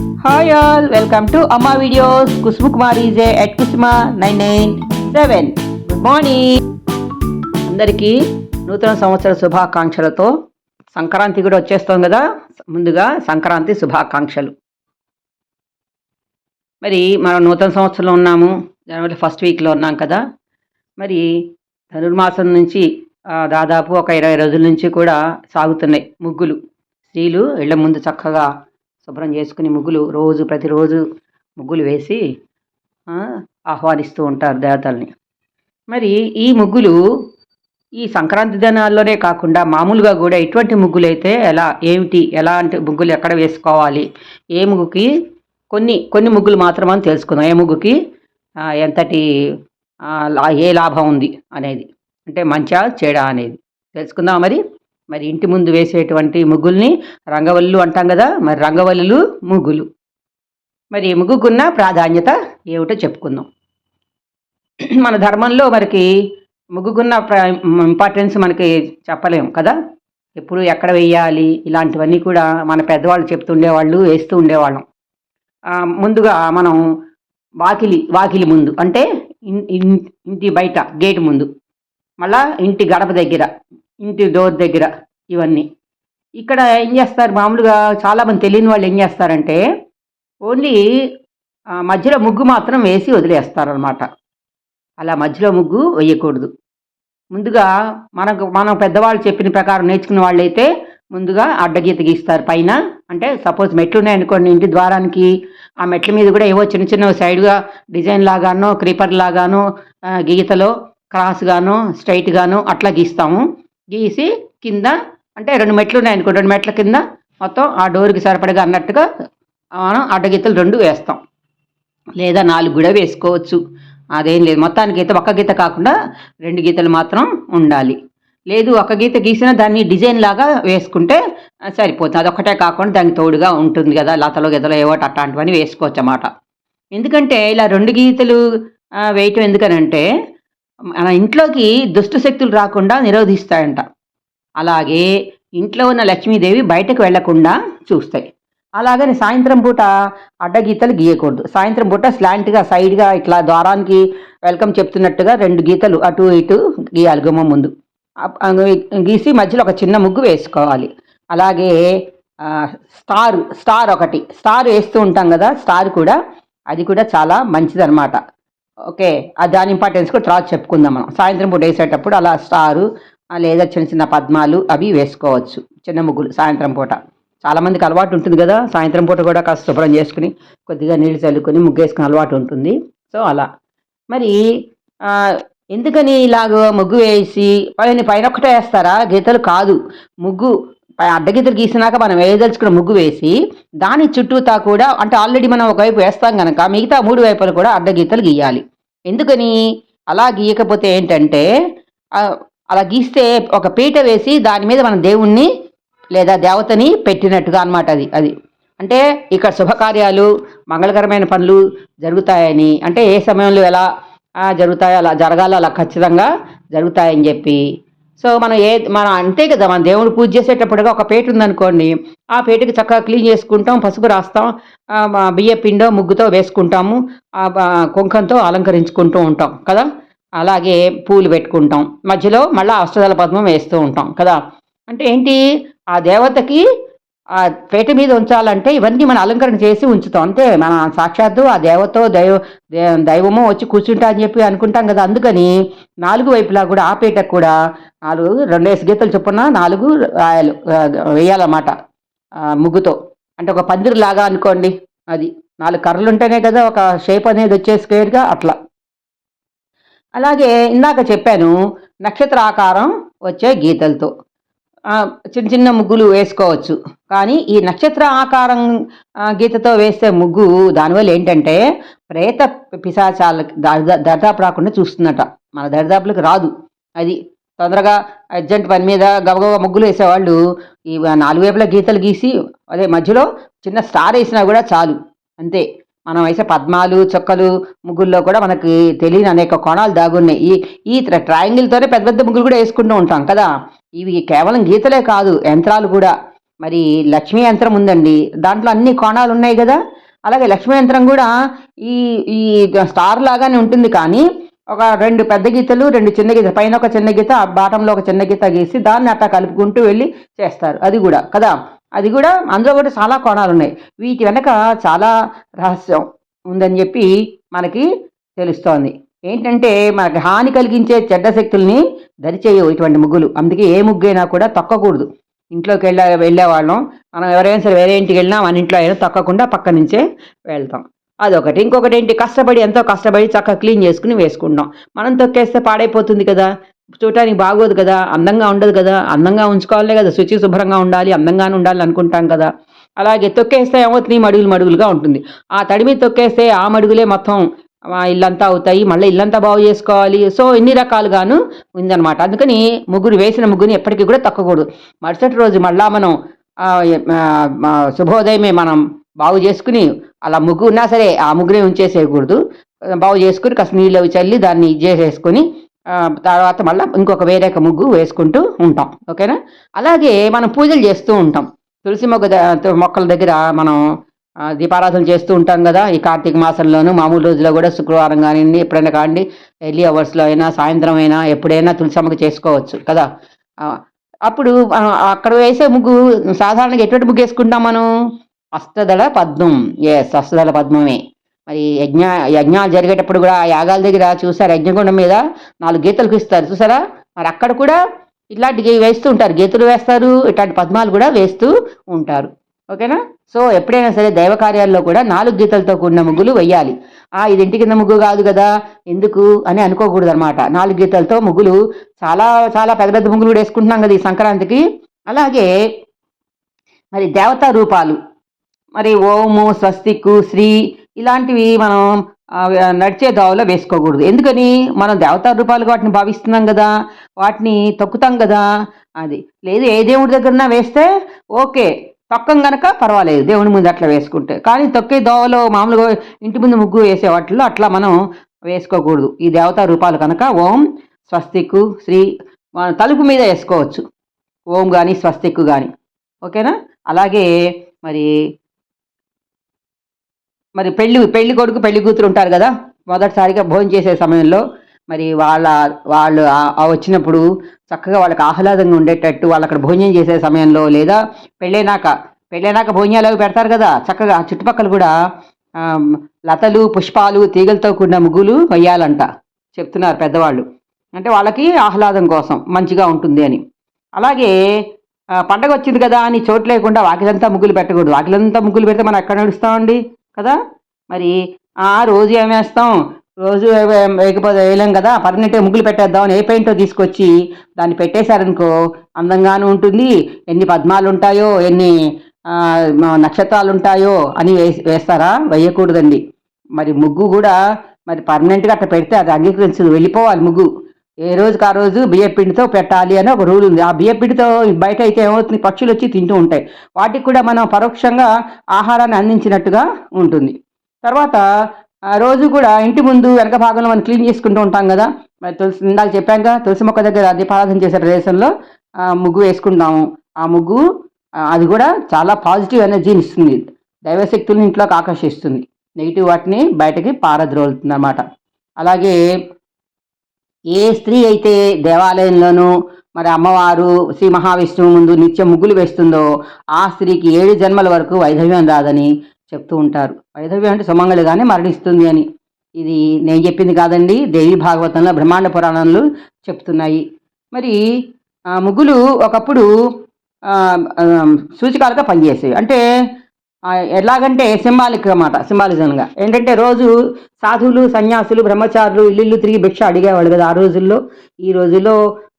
Hi all welcome to Amma videos Kusuma Kumar EJ at Kusuma nine nine seven good morning అందరికీ నూతన సంవత్సర శుభాకాంక్షలతో సంక్రాంతి కూడా వచ్చేస్తుంది కదా? ముందుగా సంక్రాంతి శుభాకాంక్షలు. మరి మనం నూతన సంవత్సరంలో ఉన్నాము జనవరి ఫస్ట్ వీక్లో ఉన్నాం కదా? మరి ధనుర్మాసం నుంచి దాదాపు ఒక ఇరవై రోజుల నుంచి కూడా సాగుతున్నాయి ముగ్గులు. స్త్రీలు ఇళ్ళ ముందు చక్కగా శుభ్రం చేసుకుని ముగ్గులు రోజు ప్రతిరోజు ముగ్గులు వేసి ఆహ్వానిస్తూ ఉంటారు దేవతల్ని. మరి ఈ ముగ్గులు ఈ సంక్రాంతి దినాల్లోనే కాకుండా మామూలుగా కూడా ఎటువంటి ముగ్గులు అయితే ఎలా ఏమిటి ఎలాంటి ముగ్గులు ఎక్కడ వేసుకోవాలి ఏ ముగ్గుకి కొన్ని కొన్ని ముగ్గులు మాత్రమని తెలుసుకుందాం. ఏ ముగ్గుకి ఎంతటి లా- ఏ లాభం ఉంది అనేది. అంటే మంచా చెడా అనేది. తెలుసుకుందాం మరి? మరి ఇంటి ముందు వేసేటువంటి ముగ్గుల్ని రంగవల్లులు అంటాం కదా మరి రంగవల్లులు ముగ్గులు. మరి ముగ్గుకున్న ప్రాధాన్యత ఏమిటో చెప్పుకుందాం. మన ధర్మంలో మనకి ముగ్గుకున్న ఇంపార్టెన్స్ మనకి చెప్పలేం కదా. ఎప్పుడు ఎక్కడ వేయాలి ఇలాంటివన్నీ కూడా మన పెద్దవాళ్ళు చెప్తుండేవాళ్ళు వేస్తూ ఉండేవాళ్ళం. ముందుగా మనం వాకిలి వాకిలి ముందు అంటే ఇన్- ఇంటి బయట గేట్ ముందు. మళ్ళా ఇంటి గడప దగ్గర ఇంటి డోర్ దగ్గర ఇవన్నీ. ఇక్కడ ఏం చేస్తారు? మామూలుగా చాలామంది తెలియని వాళ్ళు ఏం చేస్తారంటే ఓన్లీ మధ్యలో ముగ్గు మాత్రం వేసి వదిలేస్తారు అనమాట అలా మధ్యలో ముగ్గు వేయకూడదు. ముందుగా మనకు మనం పెద్దవాళ్ళు చెప్పిన ప్రకారం నేర్చుకున్న వాళ్ళైతే ముందుగా అడ్డగీత గీస్తారు. పైన అంటే సపోజ్ మెట్లు ఉన్నాయనుకోండి ఇంటి ద్వారానికి ఆ మెట్ల మీద కూడా ఏవో చిన్న చిన్న సైడ్గా డిజైన్ లాగానో క్రీపర్ లాగానో గీతలో క్రాస్ గాను స్ట్రైట్ గాను అట్లా గీస్తాము. గీసి కింద అంటే రెండు మెట్లు ఉన్నాయనుకో రెండు మెట్ల కింద మొత్తం ఆ డోర్కి సరిపడగా అన్నట్టుగా మనం అడ్డగీతలు రెండు వేస్తాం. లేదా నాలుగు కూడా వేసుకోవచ్చు. అదేం లేదు. మొత్తానికి అయితే ఒక్క గీత కాకుండా రెండు గీతలు మాత్రం ఉండాలి. లేదు ఒక గీత గీసిన దాన్ని డిజైన్ లాగా వేసుకుంటే సరిపోతుంది. అదొక్కటే కాకుండా దానికి తోడుగా ఉంటుంది కదా లతలో గీతలో ఏవో అట్లాంటివన్నీ వేసుకోవచ్చు అన్నమాట ఎందుకంటే ఇలా రెండు గీతలు వేయటం ఎందుకనంటే మన ఇంట్లోకి దుష్ట శక్తులు రాకుండా నిరోధిస్తాయంట. అలాగే ఇంట్లో ఉన్న లక్ష్మీదేవి బయటకు వెళ్ళకుండా చూస్తాయి. అలాగని సాయంత్రం పూట అడ్డగీతలు గీయకూడదు. సాయంత్రం పూట స్లాంట్గా సైడ్గా ఇట్లా ద్వారానికి వెల్కమ్ చెప్తున్నట్టుగా రెండు గీతలు అటు ఇటు గీయాలి గుమ్మం ముందు. గీసి మధ్యలో ఒక చిన్న ముగ్గు వేసుకోవాలి. అలాగే స్టార్ స్టార్ ఒకటి. స్టార్ వేస్తూ ఉంటాం కదా స్టార్ కూడా అది కూడా చాలా మంచిదన్నమాట. ఓకే దాని ఇంపార్టెన్స్ కూడా తర్వాత చెప్పుకుందాం మనం. సాయంత్రం పూట వేసేటప్పుడు అలా స్టారు లేదా చిన్న చిన్న పద్మాలు అవి వేసుకోవచ్చు చిన్న ముగ్గులు సాయంత్రం పూట. చాలామందికి అలవాటు ఉంటుంది కదా సాయంత్రం పూట కూడా కాస్త శుభ్రం చేసుకుని కొద్దిగా నీళ్ళు చల్లుకొని ముగ్గేసుకుని అలవాటు ఉంటుంది. సో అలా. మరి ఎందుకని ఇలాగ ముగ్గు వేసి పైన పైన ఒక్కటే వేస్తారా? గీతలు కాదు. ముగ్గు అడ్డగీతలు గీసినాక మనం వేయదలుచుకున్న ముగ్గు వేసి దాని చుట్టూతా కూడా అంటే ఆల్రెడీ మనం ఒకవైపు వేస్తాం కనుక మిగతా మూడు వైపులు కూడా అడ్డగీతలు గీయాలి. ఎందుకని? అలా గీయకపోతే ఏంటంటే అలా గీస్తే ఒక పీట వేసి దాని మీద మన దేవుణ్ణి లేదా దేవతని పెట్టినట్టుగా అన్నమాట అది అది. అంటే ఇక్కడ శుభకార్యాలు మంగళకరమైన పనులు జరుగుతాయని అంటే ఏ సమయంలో ఎలా జరుగుతాయో అలా జరగాలో అలా ఖచ్చితంగా జరుగుతాయని చెప్పి సో మనం ఏ మనం అంతే కదా మన దేవుడు పూజ చేసేటప్పుడుగా ఒక పేట ఉందనుకోండి ఆ పేటకి చక్కగా క్లీన్ చేసుకుంటాం పసుపు రాస్తాం బియ్య పిండో ముగ్గుతో వేసుకుంటాము ఆ కుంకంతో అలంకరించుకుంటూ ఉంటాం కదా. అలాగే పూలు పెట్టుకుంటాం. మధ్యలో మళ్ళీ అష్టదళ పద్మం వేస్తూ ఉంటాం కదా. అంటే ఏంటి? ఆ దేవతకి ఆ పేట మీద ఉంచాలంటే ఇవన్నీ మనం అలంకరణ చేసి ఉంచుతాం. అంతే మన సాక్షాత్తు ఆ దేవతో దైవ దే- దైవమో వచ్చి కూర్చుంటా అని చెప్పి అనుకుంటాం కదా. అందుకని నాలుగు వైపులా కూడా ఆ పీటకు కూడా నాలుగు రెండేసి గీతలు చొప్పున నాలుగు రాయాలు వేయాలన్నమాట ముగ్గుతో. అంటే ఒక పందిరి లాగా అనుకోండి అది నాలుగు కర్రలు ఉంటేనే కదా ఒక షేప్ అనేది వచ్చే స్క్వేర్గా అట్లా. అలాగే ఇందాక చెప్పాను నక్షత్ర ఆకారం వచ్చే గీతలతో. చిన్న చిన్న ముగ్గులు వేసుకోవచ్చు. కానీ ఈ నక్షత్ర ఆకారం గీతతో వేసే ముగ్గు దానివల్ల ఏంటంటే ప్రేత పిశాచాలకి దరిదాపు రాకుండా చూస్తుందట. మన దరిదాపులకు రాదు. అది తొందరగా అర్జెంట్ పని మీద గబగబ ముగ్గులు వేసేవాళ్ళు ఈ నాలుగు వైపులా గీతలు గీసి అదే మధ్యలో చిన్న స్టార్ వేసినా కూడా చాలు. అంతే. మనం వేసే పద్మాలు చొక్కలు ముగ్గుల్లో కూడా మనకి తెలియని అనేక కోణాలు దాగున్నాయి. ఈ ఈ ట్రయాంగిల్తోనే పెద్ద పెద్ద ముగ్గులు కూడా వేసుకుంటూ ఉంటాం కదా. ఇవి కేవలం గీతలే కాదు యంత్రాలు కూడా. మరి లక్ష్మీ యంత్రం ఉందండి. దాంట్లో అన్ని కోణాలు ఉన్నాయి కదా. అలాగే లక్ష్మీ యంత్రం కూడా ఈ ఈ స్టార్ లాగానే ఉంటుంది కానీ ఒక రెండు పెద్ద గీతలు రెండు చిన్న గీత పైన ఒక చిన్న గీత బాటంలో ఒక చిన్న గీత గీసి దాన్ని అట్లా కలుపుకుంటూ వెళ్ళి చేస్తారు. అది కూడా కదా? అది కూడా అందులో కూడా చాలా కోణాలు ఉన్నాయి. వీటి వెనక చాలా రహస్యం ఉందని చెప్పి మనకి తెలుస్తోంది. ఏంటంటే మనకి హాని కలిగించే చెడ్డ శక్తుల్ని దరిచేయవు ఇటువంటి ముగ్గులు. అందుకే ఏ ముగ్గైనా కూడా తొక్కకూడదు. ఇంట్లోకి వెళ్ళే వెళ్ళేవాళ్ళం. మనం ఎవరైనా సరే వేరే ఇంటికి వెళ్ళినా మన ఇంట్లో అయినా తొక్కకుండా పక్క నుంచే వెళ్తాం. అదొకటి. ఇంకొకటి ఏంటి? కష్టపడి ఎంతో కష్టపడి చక్కగా క్లీన్ చేసుకుని వేసుకుంటాం. మనం తొక్కేస్తే పాడైపోతుంది కదా. చూడటానికి బాగోదు కదా. అందంగా ఉండదు కదా. అందంగా ఉంచుకోవాలే కదా. శుచి శుభ్రంగా ఉండాలి అందంగానే ఉండాలి అనుకుంటాం కదా. అలాగే తొక్కేస్తే ఏమవుతుంది? మడుగులు మడుగులుగా ఉంటుంది. ఆ తడిమి తొక్కేస్తే ఆ మడుగులే మొత్తం ఇల్లంతా అవుతాయి మళ్ళీ ఇల్లంతా బాగు చేసుకోవాలి. సో ఇన్ని రకాలుగాను ఉందన్నమాట. అందుకని ముగ్గురు వేసిన ముగ్గుని ఎప్పటికీ కూడా తక్కకూడదు. మరుసటి రోజు మళ్ళా మనం శుభోదయమే మనం బాగు చేసుకుని అలా ముగ్గు ఉన్నా సరే ఆ ముగ్గురే ఉంచేసేయకూడదు. బాగు చేసుకుని కాస్త నీళ్ళు అవి చల్లి దాన్ని ఇది చేసేసుకొని తర్వాత మళ్ళీ ఇంకొక వేరే ఒక ముగ్గు వేసుకుంటూ ఉంటాం. ఓకేనా? అలాగే మనం పూజలు చేస్తూ ఉంటాం. తులసి మొగ్గ మొక్కల దగ్గర మనం దీపారాధన చేస్తూ ఉంటాం కదా ఈ కార్తీక మాసంలోనూ. మామూలు రోజుల్లో కూడా శుక్రవారం కానివ్వండి ఎప్పుడైనా కానివ్వండి ఎర్లీ అవర్స్లో అయినా సాయంత్రం అయినా ఎప్పుడైనా తులసమ్మకి చేసుకోవచ్చు కదా. అప్పుడు అక్కడ వేసే ముగ్గు సాధారణంగా ఎటువంటి ముగ్గు వేసుకుంటాం మనం? అష్టదళ పద్మం. ఎస్ అష్టదళ పద్మమే. మరి యజ్ఞ యజ్ఞాలు జరిగేటప్పుడు కూడా ఆ యాగాల దగ్గర చూసారు యజ్ఞగుండం మీద నాలుగు గీతలకు ఇస్తారు చూసారా? మరి అక్కడ కూడా ఇట్లాంటివి వేస్తూ ఉంటారు. గీతలు వేస్తారు ఇట్లాంటి పద్మాలు కూడా వేస్తూ ఉంటారు. ఓకేనా? సో ఎప్పుడైనా సరే దైవ కార్యాల్లో కూడా నాలుగు గీతలతో కూడిన ముగ్గులు వెయ్యాలి. ఆ ఇది ఇంటి కింద ముగ్గు కాదు కదా ఎందుకు అని అనుకోకూడదు అనమాట నాలుగు గీతలతో ముగ్గులు చాలా చాలా పెద్ద పెద్ద ముగ్గులు కూడా వేసుకుంటున్నాం కదా ఈ సంక్రాంతికి. అలాగే మరి దేవతా రూపాలు మరి ఓము స్వస్తిక్కు శ్రీ ఇలాంటివి మనం నడిచే దోవలో వేసుకోకూడదు. ఎందుకని? మనం దేవతా రూపాలు వాటిని భావిస్తున్నాం కదా వాటిని తొక్కుతాం కదా అది. లేదు ఏ దేవుడి దగ్గరన్నా వేస్తే ఓకే. తొక్కం గనక పర్వాలేదు. దేవుని ముందు అట్లా వేసుకుంటే. కానీ తొక్కే దోవలో మామూలుగా ఇంటి ముందు ముగ్గు వేసే వాటిల్లో అట్లా మనం వేసుకోకూడదు. ఈ దేవతా రూపాలు కనుక ఓం స్వస్తిక్కు శ్రీ మన తలుపు మీద వేసుకోవచ్చు. ఓం కానీ స్వస్తిక్కు కానీ ఓకేనా? అలాగే మరి మరి పెళ్ళి పెళ్ళి కొడుకు పెళ్ళి కూతురు ఉంటారు కదా? మొదటిసారిగా భోజనం చేసే సమయంలో మరి వాళ్ళ వాళ్ళు వచ్చినప్పుడు చక్కగా వాళ్ళకి ఆహ్లాదంగా ఉండేటట్టు వాళ్ళు అక్కడ భోజనం చేసే సమయంలో లేదా పెళ్ళైనాక పెళ్ళైనాక భోజనాలు అవి పెడతారు కదా చక్కగా చుట్టుపక్కల కూడా లతలు పుష్పాలు తీగలతో కూడిన ముగ్గులు వేయాలంట చెప్తున్నారు పెద్దవాళ్ళు. అంటే వాళ్ళకి ఆహ్లాదం కోసం మంచిగా ఉంటుంది అని. అలాగే పండగ వచ్చింది కదా అని చోటు లేకుండా వాకిలంతా ముగ్గులు పెట్టకూడదు. వాకిలంతా ముగ్గులు పెడితే మనం ఎక్కడ నడుస్తామండి? కదా? మరి ఆ రోజు ఏమేస్తాం రోజు వేయకపోతే వేయలేం కదా పర్మనెంట్గా ముగ్గులు పెట్టేద్దాం అని ఏ పెయింటో తీసుకొచ్చి దాన్ని పెట్టేశారనుకో అందంగానూ ఉంటుంది. ఎన్ని పద్మాలు ఉంటాయో ఎన్ని నక్షత్రాలు ఉంటాయో అని వేసి వేస్తారా? వేయకూడదండి. మరి ముగ్గు కూడా మరి పర్మనెంట్గా అట్లా పెడితే అది అంగీకరించదు. వెళ్ళిపోవాలి ముగ్గు. ఏ రోజుకి ఆ రోజు బియ్యం పిండితో పెట్టాలి అని ఒక రూల్ ఉంది. ఆ బియ్యం పిండితో బయట అయితే ఏమవుతుంది? పక్షులు వచ్చి తింటూ ఉంటాయి. వాటికి కూడా మనం పరోక్షంగా ఆహారాన్ని అందించినట్టుగా ఉంటుంది. తర్వాత రోజు కూడా ఇంటి ముందు వెనక భాగంలో మనం క్లీన్ చేసుకుంటూ ఉంటాం కదా. మరి తులసి ఇందాక చెప్పాక తులసి మొక్క దగ్గర దీపారాధన చేసే ప్రదేశంలో ఆ, ముగ్గు వేసుకుంటాము. ఆ ముగ్గు అది కూడా చాలా పాజిటివ్ ఎనర్జీని ఇస్తుంది. దైవశక్తులను ఇంట్లోకి ఆకర్షిస్తుంది. నెగిటివ్ వాటిని బయటకి పారద్రోలుతుంది అనమాట అలాగే ఏ స్త్రీ అయితే దేవాలయంలోనూ మరి అమ్మవారు శ్రీ మహావిష్ణువు ముందు నిత్యం ముగ్గులు వేస్తుందో ఆ స్త్రీకి ఏడు జన్మల వరకు వైధవ్యం రాదని చెప్తూ ఉంటారు. వైధవ్యం అంటే సుమంగళిగానే మరణిస్తుంది అని. ఇది నేను చెప్పింది కాదండి. దేవి భాగవతంలో బ్రహ్మాండ పురాణాలు చెప్తున్నాయి. మరి ఆ ముగ్గులు ఒకప్పుడు సూచికాలుగా పనిచేసేవి. అంటే ఎలాగంటే సింబాలిక్ అన్నమాట సింబాలిజంగా. ఏంటంటే రోజు సాధువులు సన్యాసులు బ్రహ్మచారులు ఇల్లు తిరిగి భిక్ష అడిగేవాళ్ళు కదా ఆ రోజుల్లో. ఈ రోజుల్లో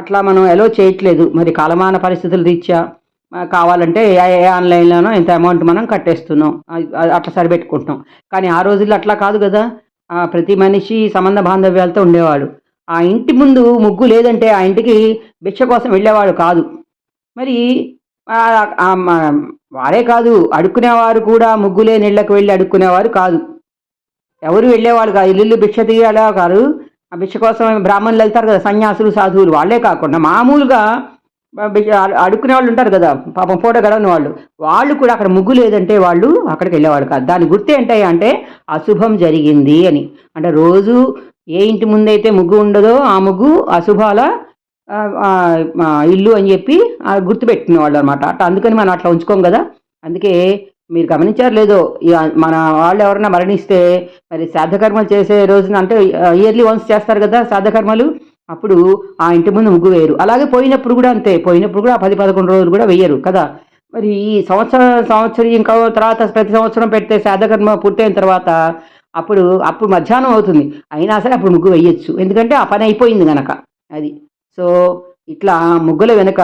అట్లా మనం ఎలో చేయట్లేదు. మరి కాలమాన పరిస్థితులు రీత్యా కావాలంటే ఏ ఏ ఆన్లైన్లోనో ఇంత అమౌంట్ మనం కట్టేస్తున్నాం. అది- అట్లా సరిపెట్టుకుంటున్నాం. కానీ ఆ రోజుల్లో అట్లా కాదు కదా. ప్రతి మనిషి సంబంధ బాంధవ్యాలతో ఉండేవాడు. ఆ ఇంటి ముందు ముగ్గు లేదంటే ఆ ఇంటికి భిక్ష కోసం వెళ్ళేవాడు కాదు. మరి వారే కాదు. అడుక్కునేవారు కూడా ముగ్గులే నీళ్ళకి వెళ్ళి అడుక్కునేవారు కాదు. ఎవరు వెళ్ళేవాళ్ళు కాదు. ఇల్లు భిక్ష తీయాలా కాదు. ఆ భిక్ష కోసం బ్రాహ్మణులు వెళ్తారు కదా. సన్యాసులు సాధువులు వాళ్ళే కాకుండా మామూలుగా అడుక్కునే వాళ్ళు ఉంటారు కదా పాపం ఫోటో గడవని వాళ్ళు. వాళ్ళు కూడా అక్కడ ముగ్గు లేదంటే వాళ్ళు అక్కడికి వెళ్ళేవాళ్ళు కాదు. దాని గుర్తు ఏంటి అంటే అశుభం జరిగింది అని. అంటే రోజు ఏ ఇంటి ముందైతే ముగ్గు ఉండదో ఆ ముగ్గు అశుభాల ఇల్లు అని చెప్పి గుర్తుపెట్టిన గుర్తుపెట్టుకునే వాళ్ళు అనమాట అట్లా అందుకని మనం అట్లా ఉంచుకోం కదా. అందుకే మీరు గమనించారు లేదో ఇక మన వాళ్ళు ఎవరైనా మరణిస్తే మరి శ్రాద్ధకర్మలు చేసే రోజున అంటే ఇయర్లీ వన్స్ చేస్తారు కదా శ్రాద్ధకర్మలు అప్పుడు ఆ ఇంటి ముందు ముగ్గు వేయరు. అలాగే పోయినప్పుడు కూడా అంతే. పోయినప్పుడు కూడా పది పదకొండు రోజులు కూడా వేయరు కదా. మరి ఈ సంవత్సరం సంవత్సరం ఇంకా తర్వాత ప్రతి సంవత్సరం పెడితే శ్రాద్ధకర్మ పూర్తయిన తర్వాత అప్పుడు అప్పుడు మధ్యాహ్నం అవుతుంది. అయినా సరే అప్పుడు ముగ్గు వేయచ్చు. ఎందుకంటే ఆ పని అయిపోయింది గనక అది. సో ఇట్లా ముగ్గుల వెనుక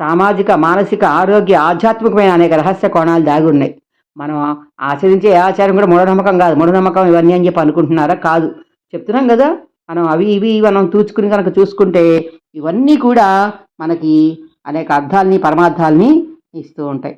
సామాజిక మానసిక ఆరోగ్య ఆధ్యాత్మికమైన అనేక రహస్య కోణాలు దాగి ఉన్నాయి. మనం ఆచరించే ఏ ఆచారం కూడా మూఢనమ్మకం కాదు. మూఢనమ్మకం ఇవన్నీ అని చెప్పి అనుకుంటున్నారా? కాదు. చెప్తున్నాం కదా. మనం అవి ఇవి మనం తూచుకుని కనుక చూసుకుంటే ఇవన్నీ కూడా మనకి అనేక అర్థాలని పరమార్థాలని ఇస్తూ ఉంటాయి.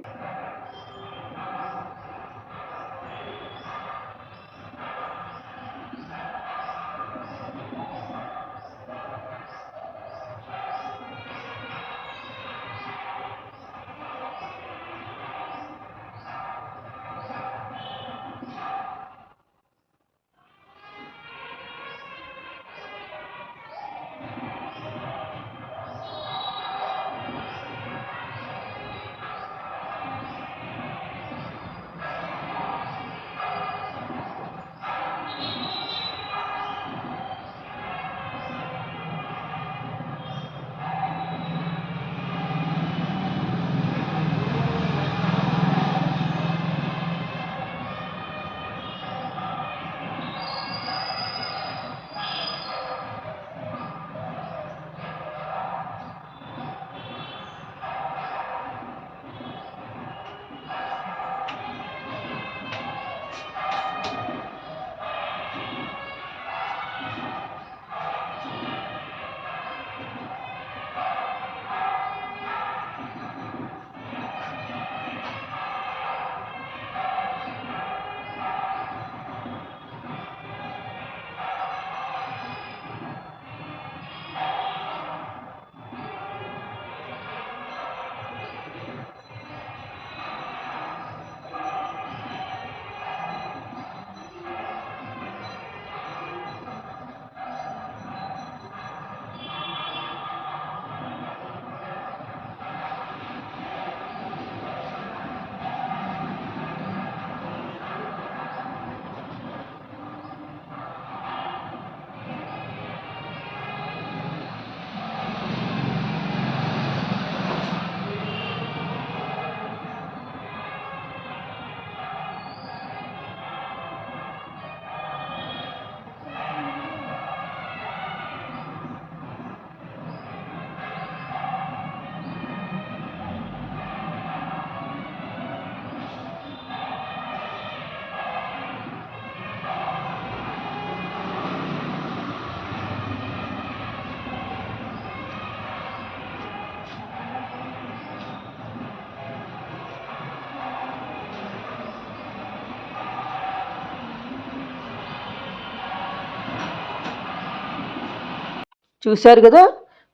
చూశారు కదా?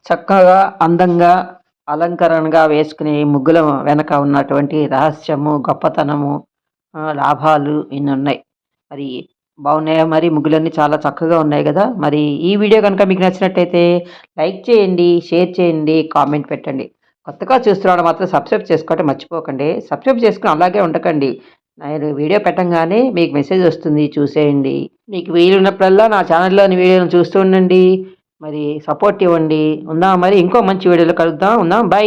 చక్కగా అందంగా అలంకరణగా వేసుకునే ముగ్గుల వెనక ఉన్నటువంటి రహస్యము గొప్పతనము లాభాలు ఇన్ని ఉన్నాయి. మరి బాగున్నాయా? మరి ముగ్గులన్నీ చాలా చక్కగా ఉన్నాయి కదా? మరి ఈ వీడియో కనుక మీకు నచ్చినట్టయితే లైక్ చేయండి షేర్ చేయండి కామెంట్ పెట్టండి. కొత్తగా చూస్తున్నాడు మాత్రం సబ్స్క్రైబ్ చేసుకోవటం మర్చిపోకండి. సబ్స్క్రైబ్ చేసుకుని అలాగే ఉండకండి. నేను వీడియో పెట్టంగానే మీకు మెసేజ్ వస్తుంది చూసేయండి. మీకు వీలున్నప్పుడల్లా నా ఛానల్లోని వీడియోలను చూస్తూ ఉండండి. మరి సపోర్ట్ ఇవ్వండి. ఉందాం మరి ఇంకో మంచి వీడియోలో కలుద్దాం. ఉందాం. బై